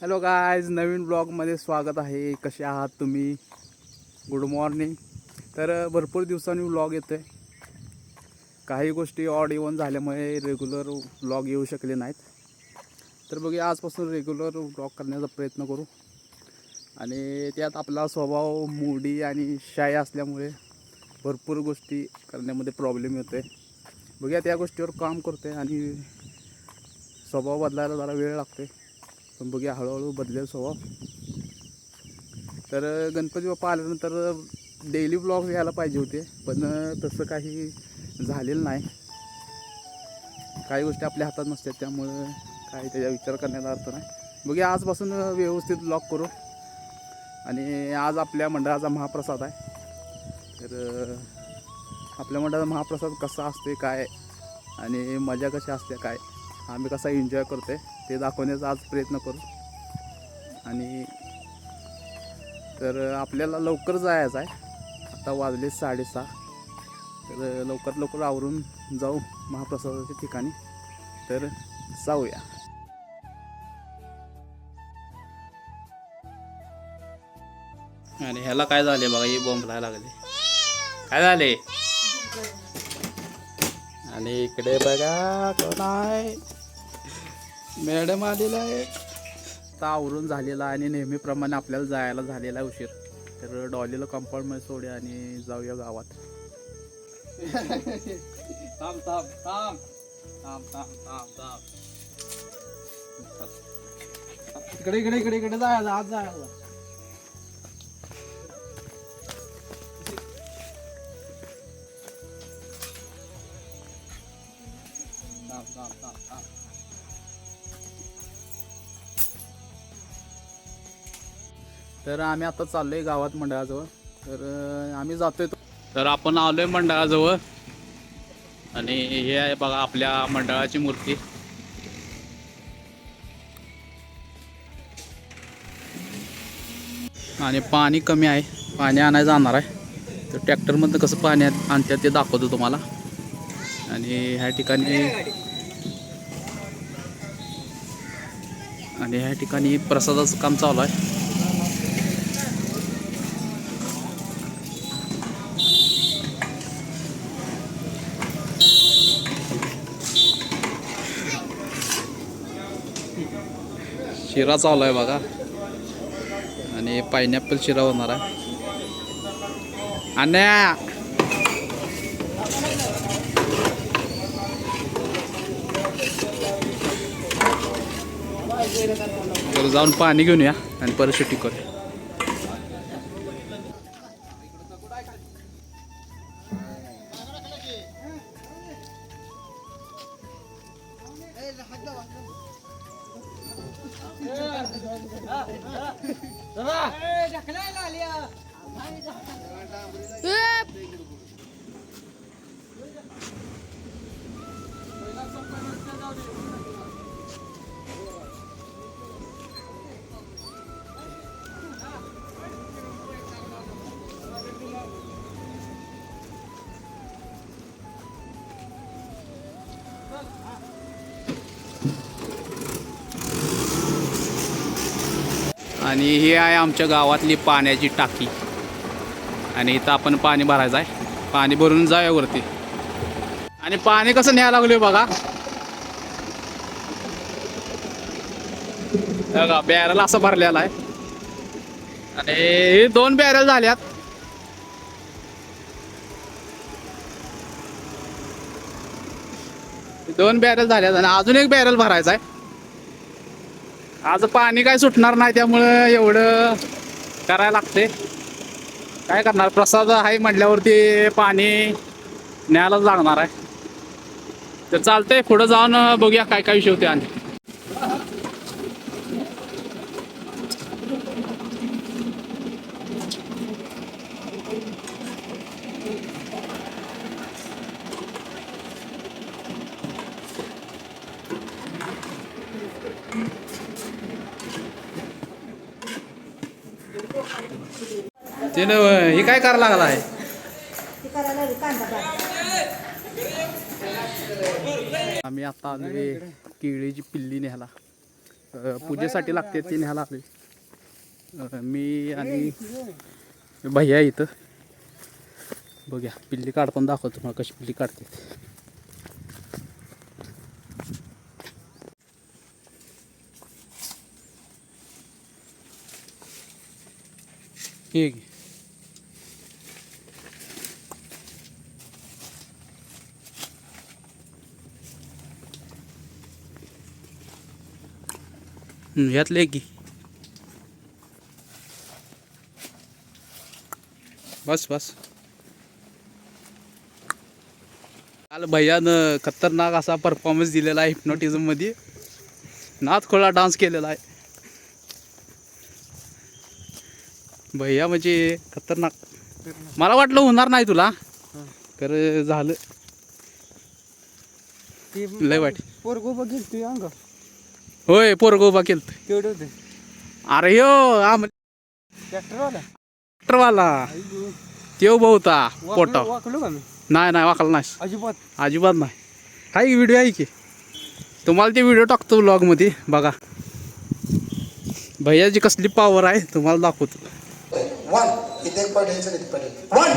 Hello guys नवीन ब्लॉगमध्ये स्वागत आहे. कसे आहात तुम्ही? गुड मॉर्निंग तर भरपूर दिवसांनी ब्लॉग येतो आहे काही गोष्टी ऑड इवन झाल्यामुळे रेग्युलर ब्लॉग येऊ शकले नाहीत. तर बघूया आजपासून रेग्युलर ब्लॉग करण्याचा प्रयत्न करू. आणि त्यात आपला स्वभाव मोडी आणि शाय असल्यामुळे भरपूर गोष्टी करण्यामध्ये प्रॉब्लेम येतो आहे बघूया त्या गोष्टीवर काम करतो आहे आणि स्वभाव बदलायला जरा वेळ लागतो पण बघूया हळूहळू बदलेल स्वभाव. तर गणपती बाप्पा आल्यानंतर डेली ब्लॉग यायला पाहिजे होते पण तसं काही झालेलं नाही. काही गोष्टी आपल्या हातात नसतात त्यामुळं काही त्याचा विचार करण्याचा अर्थ नाही. बघूया आजपासून व्यवस्थित ब्लॉग करू. आणि आज आपल्या मंडळाचा महाप्रसाद आहे. तर आपल्या मंडळाचा महाप्रसाद कसा असते काय? आणि मजा कशी असते काय? आम्ही कसा एन्जॉय करतोय? ते दाखवण्याचा आज प्रयत्न करू. आणि तर आपल्याला लवकर जायचं आहे. आता वाजले साडेसहा. तर लवकर लवकर आवरून जाऊ महाप्रसादाच्या ठिकाणी. तर जाऊया. आणि ह्याला काय झाले बघा हे बोंबलाय लागले. काय झाले? आणि इकडे बघा कोण आहे? मॅडम आलेला आहे. आता आवरून झालेला आणि नेहमीप्रमाणे आपल्याला जायला झालेला आहे उशीर. तर डॉलीला कंपाऊंडमध्ये सोडूया आणि जाऊया गावात. थांब थांब थांब. थांब थांब थांब थांब. इकडे इकडे इकडे इकडे जायला आज जायला. तर आम्ही आता चाललोय गावात मंडळाजवळ. तर आम्ही जातोय तर आपण आलोय मंडळाजवळ. आणि हे आहे बघा आपल्या मंडळाची मूर्ती. आणि पाणी कमी आहे. पाणी आणायला जाणार आहे. तर ट्रॅक्टरमधनं कसं पाणी आणतात ते दाखवतो तुम्हाला. आणि ह्या ठिकाणी आणि ह्या ठिकाणी प्रसादाचं काम चालू आहे. शिरा चालू आहे बघा. आणि पायनॅपल शिरा होणार आहे. आणि तर जाऊन पाणी घेऊन या आणि परत शेती करूया. आणि ही आहे आमच्या गावातली पाण्याची टाकी. आणि इथं आपण पाणी भरायचं आहे. पाणी भरून जाऊया वरती. आणि पाणी कसं न्यायला लागले बघा. बघा बॅरल असं भरलेला आहे. आणि हे दोन बॅरल झाल्यात. दोन बॅरल झाल्यात आणि अजून एक बॅरल भरायचा आहे. आज पाणी काय सुटणार नाही त्यामुळं एवढं करायला लागते काय करणार? प्रसाद आहे म्हटल्यावरती पाणी न्यायलाच लागणार आहे. तर चालतंय पुढं जाऊन बघूया काय काय विषय होते आणि. ते न हे काय करायला लागला आहे. आम्ही आता आलोय केळीची पिल्ली न्यायला. पूजेसाठी लागते ते न्यायला आले मी आणि भैया आहे इथं. बघूया पिल्ली काढताना दाखवतो तुम्हाला कशी पिल्ली काढते. हे घे. हं, यातले एक घे बस बस काल भैयानं खतरनाक असा परफॉर्मन्स दिलेला आहे hypnotism मध्ये नाथ खोळा डान्स केलेला आहे. भैया म्हणजे खतरनाक. मला वाटलं होणार नाही तुला. तर झालं. लय वाईट. पोरगो बघील तू अंग होय पोरग उभा केलं केवढे होते? अरे यो आम ट्रॅक्टरवाला? ट्रॅक्टरवाला. त्यो उभा होता पोटा वाकलो का मी? नाही नाही वाकला नाही अजिबात. अजिबात नाही. काही व्हिडिओ आहे की? तुम्हाला ते व्हिडिओ टाकतो व्लॉगमध्ये बघा. भैयाची कसली पॉवर आहे तुम्हाला दाखवतो. वन इथे एक पॉईंट ह्याचं नाही पडेल वन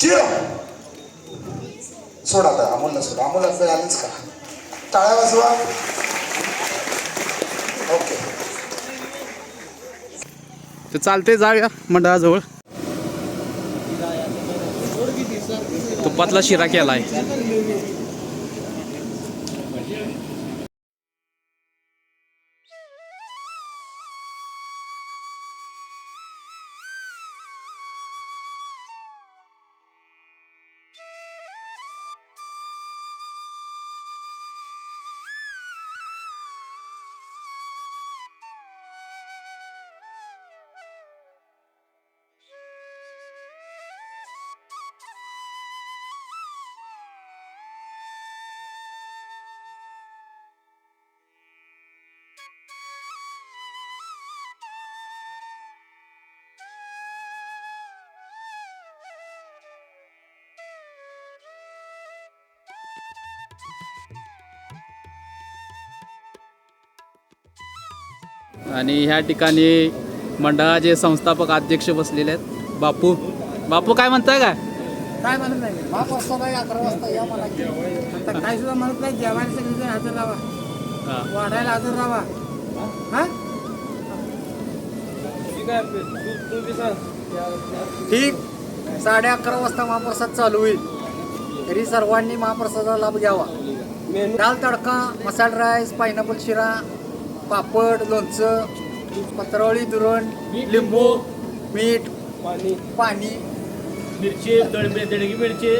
झिरो सोडा आता अमोलला सोडा. अमोल आलीच का? टाळ्या वाजवा. तर चालते जाऊया मंडळाजवळ. तुपातला शिरा केला आहे आणि ह्या ठिकाणी मंडळाचे संस्थापक अध्यक्ष बसलेले आहेत. बापू. बापू काय म्हणताय काय? काय म्हणत नाही. बाप नाही अकरा वाजता या मला आता काय सुद्धा म्हणत नाही जेवायला सगळेजण हजर राहा. हा. वाढायला हजर राहा. हा? ठीक. साडे अकरा वाजता महाप्रसाद चालू होईल. तरी सर्वांनी महाप्रसादाचा लाभ घ्यावा. दाल तडका मसाला राईस पायनॅपल शिरा पापड लोणचं पत्रावळी दुरण लिंबू मीठ पाणी. पाणी. मिरची तळमे दडगी मिरची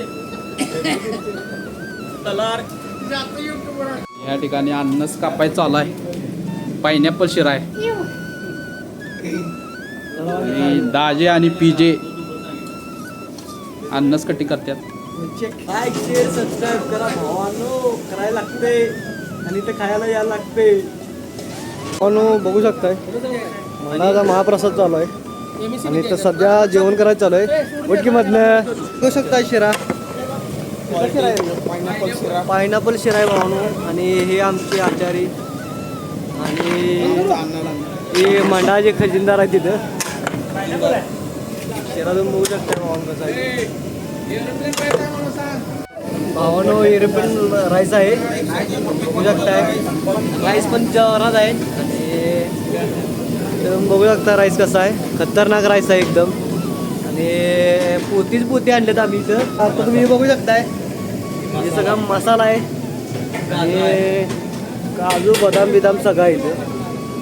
तलार. या ठिकाणी अन्नच कापाय चालू आहे. पायनॅपल शिरा आहे. आणि दाजे आणि पिजे अन्नच कटी करतात. काय शेअर सबस्क्राईब करा. भावानो करायला लागते आणि ते खायला यायला लागते भावानो बघू शकताय. मनाचा महाप्रसाद चालू आहे. आणि इथं सध्या जेवण करायचं चालू आहे. उटकीमधनं बघू शकताय शिरा. पायनॅपल शिरा आहे भावानो. आणि हे आमचे आचारी. आणि हे मंडळाचे खजिनदार आहे तिथं. शिरा तुम्ही बघू शकता भावानो कसं आहे. भावानो युरोपियन राईस आहे. बघू शकताय. राईस पण जोरात आहे. आणि बघू शकता राईस कसा आहे. खतरनाक राईस आहे एकदम. आणि पोतीच पोती आणलेत आम्ही इथं. आता तुम्ही बघू शकताय. हे सगळा मसाला आहे. आणि काजू बदाम बिदाम सगळं इथं.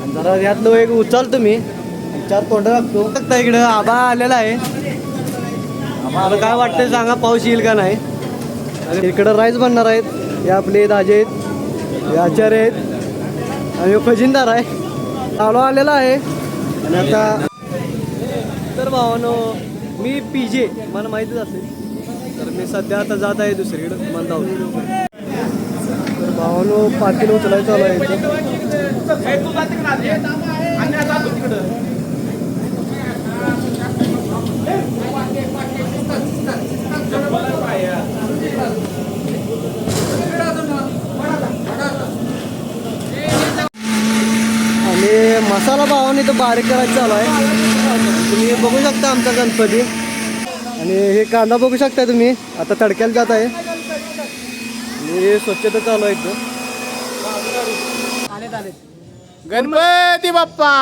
आणि जरा यातलं एक उचल तुम्ही. चार तोंड लागतो. शकता इकडं आबा आलेला आहे. मला काय वाटतं सांगा पाऊस येईल का नाही? आणि इकडं राईस बनणार आहेत. हे आपले दाजे आहेत हे आचार्य आहेत आणि खजिनदार आहे. चालू आलेला आहे. आणि आता तर भावानो मी पी जे मला माहितीच असेल तर मी सध्या आता जात आहे दुसरीकडं मला जाऊ तर भावानो पाटील उचलायचं चालू आहे मसाला भावाने इथं बारीक करायचं चालू आहे. तुम्ही बघू शकता आमचा गणपती. आणि हे कांदा बघू शकता तुम्ही. आता तडक्याला जात आहे. आणि हे स्वच्छता चालू आहे इथं. गणपती बाप्पा!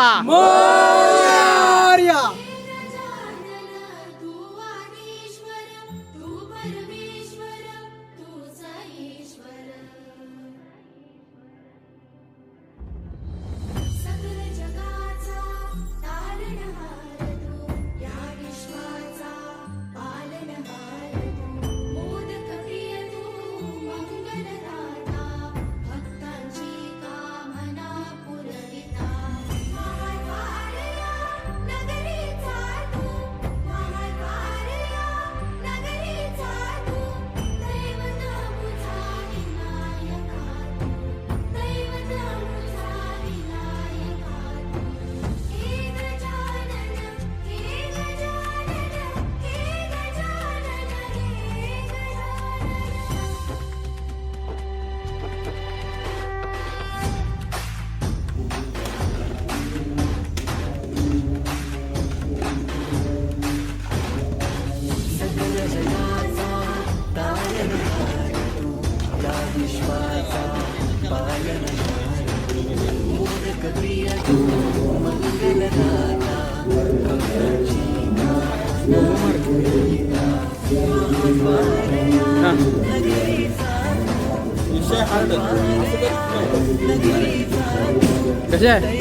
कसे आहे?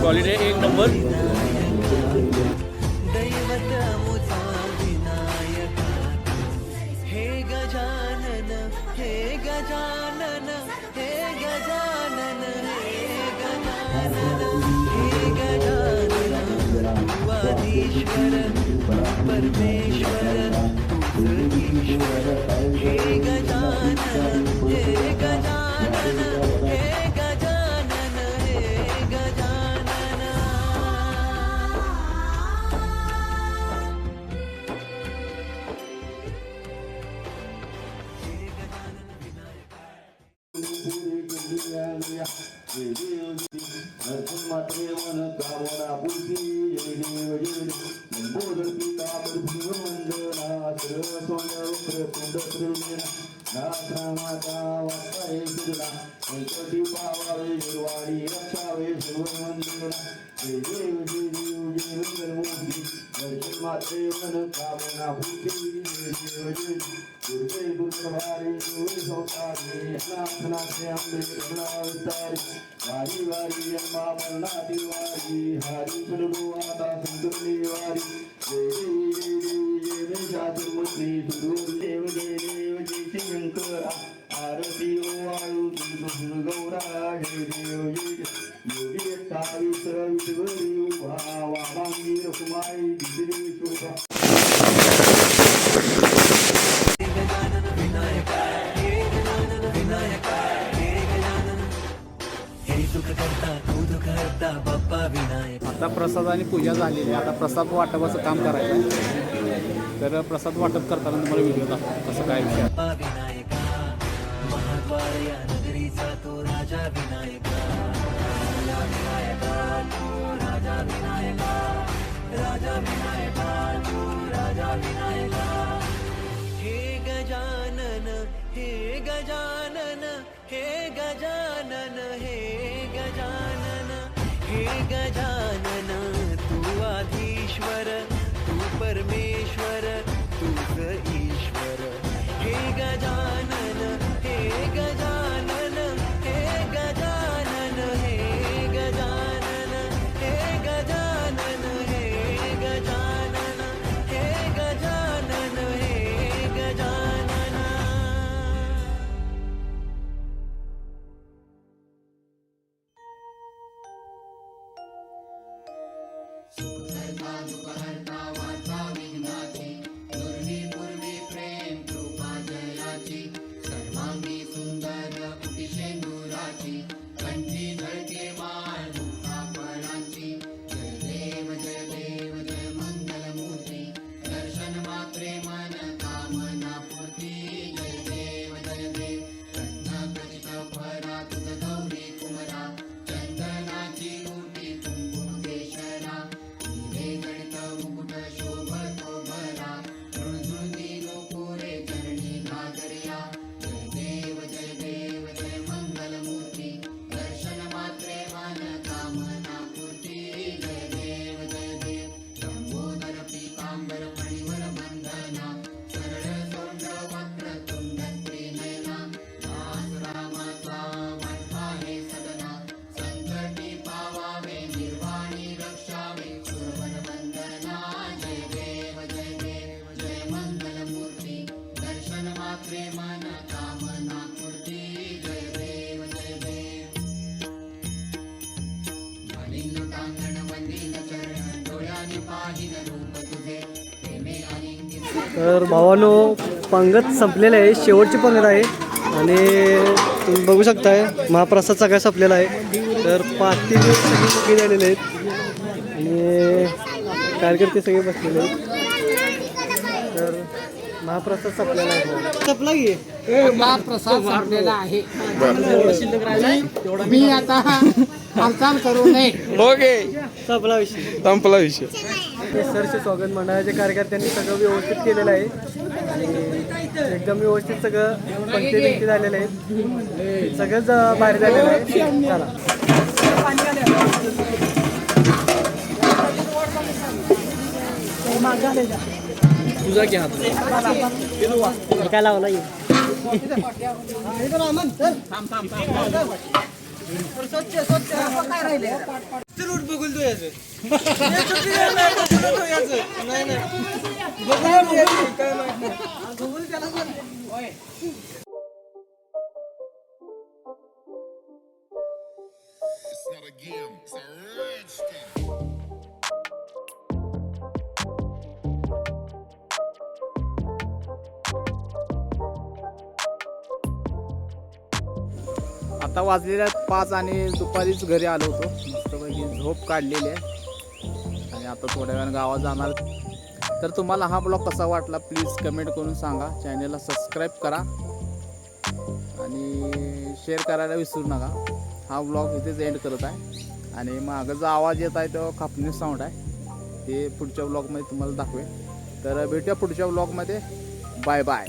क्वालिटी एक number Hey, Gajanan, hey, Gajanan, hey, Gajanan. Arjun मात्रे मन कामना बुद्धी बोधन पिता बुद्धी वंदना सर्वसोंदरुक्र नाथा माता वाचावे सुरा संकटी पावावे दुर्वाडी रक्षावे सर्वमंदिरा जय देव जय देव जय सर्वोधी अर्जुन मात्रे मन कामना बुद्धी वारी वारी अम्मा मरणाची वारी हरी सुरभू आता सुंदरली वारी देवी देवी देवी चातुर्मुखी देव देव जय शंकरा. आरती ओ वाळू तुझ गौरा. जय देव जय देव. योगी ताविस विश्वरी उभा वामांगी रकुमाई दिसरी शोभा आता प्रसाद आणि पूजा झालेली आहे. आता प्रसाद वाटपाचं काम करायचं आहे. तर प्रसाद वाटप करताना तुम्हाला व्हिडिओ दाखवतो. कसं काय विषय राजा विनायका हे गजानन हे गजानन हे गजानन हे गजानन तू आधीश्वर when I तर भावानो पंगत संपलेलं आहे. शेवटची पंगत आहे. आणि तुम्ही बघू शकताय महाप्रसाद सगळा संपलेला आहे. तर पाठी सगळे सगळे झालेले आहेत. आणि कार्यकर्ते सगळे बसलेले आहेत. तर महाप्रसाद संपलेला आहे. संपला की? महाप्रसाद संपलेला आहे. मी आता हालचाल करू नये. ओके. संपला विषय. संपला विषय. सरचे स्वागत मंडळाच्या कार्यकर्त्यांनी सगळं व्यवस्थित केलेलं आहे. आणि एकदम व्यवस्थित सगळं पंक्ती बिंक्ती झालेलं आहे. सगळंच बाहेर झालेलं आहे. चला. तुझा घ्या काय लावला स्वच्छ स्वच्छ काय राहिले नाही नाही It's not a game, it's a rich game. आता वाजलेल्या आहेत पाच आणि दुपारीच घरी आलो होतो. मस्तपैकी झोप काढलेली आहे. आणि आता थोड्या वेळानं गावात जाणार. तर तुम्हाला हा ब्लॉग कसा वाटला प्लीज कमेंट करून सांगा. चॅनलला सबस्क्राईब करा. आणि शेअर करायला विसरू नका. हा ब्लॉग इथेच एंड करत आहे. आणि मागं जो आवाज येत आहे तो खापणी साऊंड आहे. ते पुढच्या ब्लॉगमध्ये तुम्हाला दाखवेल तर भेटूया पुढच्या ब्लॉगमध्ये. Bye bye